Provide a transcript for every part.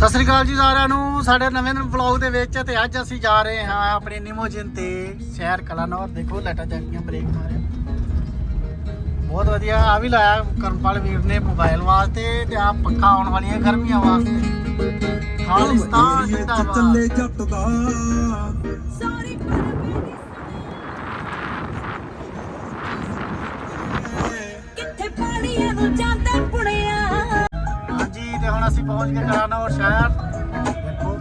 ਸਤਿ ਸ੍ਰੀ ਅਕਾਲ ਜੀ ਸਾਰਿਆਂ ਨੂੰ। ਸਾਡੇ ਨਵੇਂ ਦਿਨ ਵਲੌਗ ਦੇ ਵਿੱਚ ਤੇ ਅੱਜ ਅਸੀਂ ਜਾ ਰਹੇ ਹਾਂ ਆਪਣੇ ਨਿਮੋਜਨ ਤੇ ਸ਼ਹਿਰ ਕਲਾਨੌਰ ਦੇਖੋ, ਲਾਈਟਾਂ ਜਗੀਆਂ ਬ੍ਰੇਕ ਮਾਰਿਆ ਬਹੁਤ ਵਧੀਆ। ਆ ਵੀ ਲਾਇਆ ਕਰਮਪਾਲ ਵੀਰ ਨੇ ਮੋਬਾਈਲ ਵਾਸਤੇ ਤੇ ਆ ਪੱਖਾ ਆਉਣ ਵਾਲੀਆਂ ਗਰਮੀਆਂ ਵਾਸਤੇ। ਖਾਲਿਸਤਾਨ, ਜਿੰਦਾਬਾਦ। ਚੱਲੇ ਜੱਟ ਦਾ ਕਿੱਥੇ ਅਸੀਂ ਪਹੁੰਚ ਗਏ ਕਲਾਨੌਰ ਸ਼ਹਿਰ। ਦੇਖੋ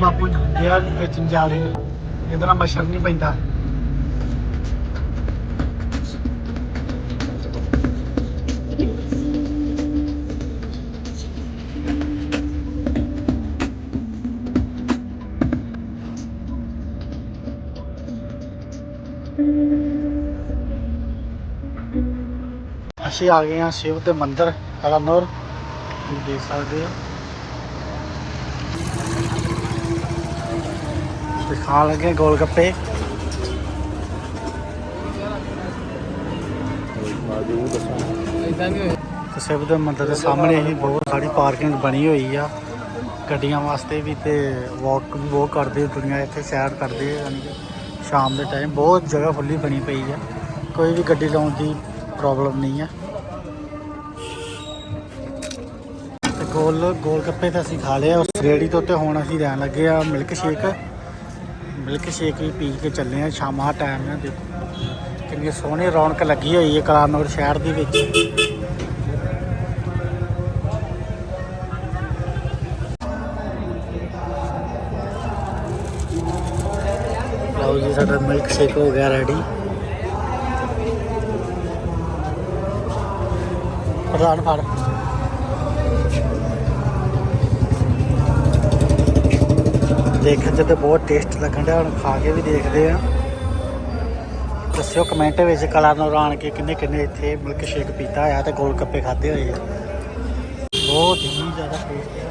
ਬਾਪੂ ਜਿਹੜਾ ਵੇਚਣ ਜਾ ਰਹੇ ਇਹਦਾ ਮੱਛਰ ਨਹੀਂ ਪੈਂਦਾ। ਅਸੀਂ ਆ ਗਏ ਹਾਂ ਸ਼ਿਵ ਦੇ ਮੰਦਿਰ ਹਰਨੌਰ ਦੇਖ ਸਕਦੇ ਹੋ। ਤੇ ਖਾਣ ਲੱਗੇ ਗੋਲ ਗੱਪੇ। ਸ਼ਿਵ ਦੇ ਮੰਦਰ ਦੇ ਸਾਹਮਣੇ ਹੀ ਬਹੁਤ ਸਾਰੀ ਪਾਰਕਿੰਗ ਬਣੀ ਹੋਈ ਆ। ਗੱਡੀਆਂ ਵਾਸਤੇ ਵੀ ਤੇ ਵਾਕ ਵੀ ਬਹੁਤ ਕਰਦੇ ਆ ਦੁਨੀਆ ਇੱਥੇ ਸੈਰ ਕਰਦੇ ਯਾਨੀ ਸ਼ਾਮ ਦੇ ਟਾਈਮ ਬਹੁਤ ਜਗ੍ਹਾ ਖੁੱਲੀ ਬਣੀ ਪਈ ਆ। ਕੋਈ ਵੀ ਗੱਡੀ ਲਾਉਣ ਦੀ ਪ੍ਰੋਬਲਮ ਨਹੀਂ ਆ। ਤੇ ਗੋਲ ਗੋਲ ਗੱਪੇ ਤਾਂ ਅਸੀਂ ਖਾ ਲਏ ਆ। ਉਸ ਰੇੜੀ ਤੋਂ ਤੇ ਹੁਣ ਅਸੀਂ ਰਹਿਣ ਲੱਗੇ ਆ ਮਿਲਕ ਸ਼ੇਕ ਮਿਲਕ ਸ਼ੇਕ ਵੀ ਪੀ ਕੇ ਚੱਲੇ ਆ ਸ਼ਾਮਾਂ ਟਾਈਮ ਹੈ ਦੇਖੋ ਕਿੰਨੀ ਸੋਹਣੀ ਰੌਣਕ ਲੱਗੀ ਹੋਈ ਹੈ ਕਲਾਨੌਰ ਸ਼ਹਿਰ ਦੇ ਵਿੱਚ ਲਓ ਜੀ ਸਾਡਾ ਮਿਲਕ ਸ਼ੇਕ ਹੋ ਗਿਆ ਰੈਡੀ ਪ੍ਰਧਾਨ ਫੜ ਦੇਖਣ 'ਚ ਤੇ ਬਹੁਤ ਟੇਸਟ ਲੱਗਣ ਡਿਆ, ਹੁਣ ਖਾ ਕੇ ਵੀ ਦੇਖਦੇ ਆ। ਦੱਸਿਓ ਕਮੈਂਟ ਵਿੱਚ ਕਲਾਨੌਰ ਆਣ ਕੇ ਕਿੰਨੇ ਕਿੰਨੇ ਇੱਥੇ ਮਿਲਕ ਸ਼ੇਕ ਪੀਤਾ ਹੋਇਆ ਤੇ ਗੋਲ ਗੱਪੇ ਖਾਦੇ ਹੋਏ ਆ। ਬਹੁਤ ਹੀ ਜ਼ਿਆਦਾ ਟੇਸਟ ਹੈ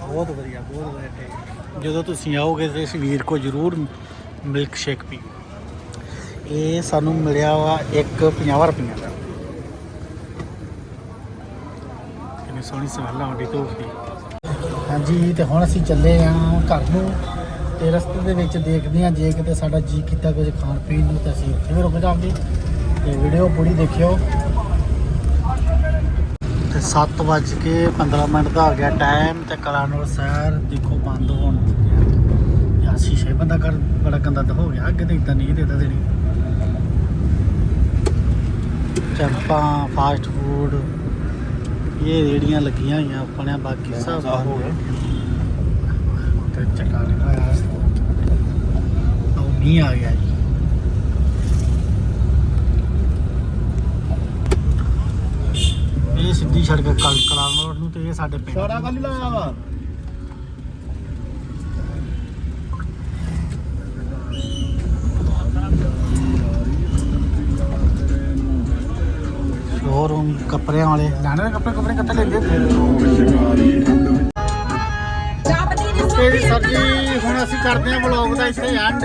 ਬਹੁਤ ਵਧੀਆ ਬਹੁਤ ਵਧੀਆ taste। ਜਦੋਂ ਤੁਸੀਂ ਆਓਗੇ ਤੇ ਇਸ ਵੀਰ ਕੋ ਜ਼ਰੂਰ ਮਿਲਕ ਸ਼ੇਕ ਪੀਓ। ਇਹ ਸਾਨੂੰ ਮਿਲਿਆ ਵਾ ਇੱਕ 50 ਰੁਪਈਆ ਦਾ। ਕਿੰਨੀ ਸੋਹਣੀ ਸਮੈਲ ਆਉਂਦੀ ਧੂਪ ਦੀ। ਹਾਂਜੀ ਤੇ ਹੁਣ ਅਸੀਂ ਚੱਲੇ ਆਂ ਘਰ ਨੂੰ। ਤੇ ਰਸਤੇ ਦੇ ਵਿੱਚ ਦੇਖਦੇ ਆਂ ਜੇ ਕਿਤੇ ਸਾਡਾ ਜੀ ਕੀਤਾ ਕੁਝ ਖਾਣ ਪੀਣ ਨੂੰ ਤਾਂ ਅਸੀਂ ਉੱਥੇ ਵੀ ਰੁਕ ਜਾਵਾਂਗੇ। ਤੇ ਵੀਡੀਓ ਪੂਰੀ ਦੇਖਿਓ। ਤੇ 7 ਵੱਜ ਕੇ 15 ਮਿੰਟ ਦਾ ਹੋ ਗਿਆ ਟਾਈਮ ਤੇ ਕਲਾਨੌਰ ਸ਼ਹਿਰ ਦੇਖੋ ਬੰਦ ਹੋਣ ਯਾ ਸ਼ੀਸ਼ੇ ਬੰਦਾ ਕਰ ਬੜਾ ਗੰਦਾ ਹੋ ਗਿਆ ਅੱਗੇ ਤੇ ਇਦਾਂ ਨਹੀਂ ਦੇਦਾ ਦੇਣੀ। ਚਾਂਪਾਂ ਫਾਸਟ ਫੂਡ ਇਹ ਰੇੜੀਆਂ ਲੱਗੀਆਂ ਹੋਈਆਂ ਆਪਣੇ ਬਾਕੀ ਸਭ ਹੋ ਗਿਆ। ਤੇ ਚਟਾਨੇ ਦਾ ਆਇਆ ਉਹ ਨਹੀਂ ਆ ਗਿਆ ਜੀ। ਇਹ ਸਿੱਧੀ ਸੜਕ ਕਲ ਕਲਾਨੌਰ ਨੂੰ ਤੇ ਇਹ ਸਾਡੇ ਪਿੰਡ ਸਾਰਾ ਕੱਲ ਲਾਇਆ ਵਾ। ਸ਼ੋਰੂਮ ਕੱਪੜਿਆਂ ਵਾਲੇ। ਲੈਣੇ ਨੇ ਕੱਪੜੇ ਕੱਪੜੇ ਕਿੱਥੇ ਲੈਂਦੇ ਤੇ ਸਰ ਜੀ ਹੁਣ ਅਸੀਂ ਕਰਦੇ ਹਾਂ ਵਲੌਗ ਦਾ ਇੱਥੇ ਐਂਡ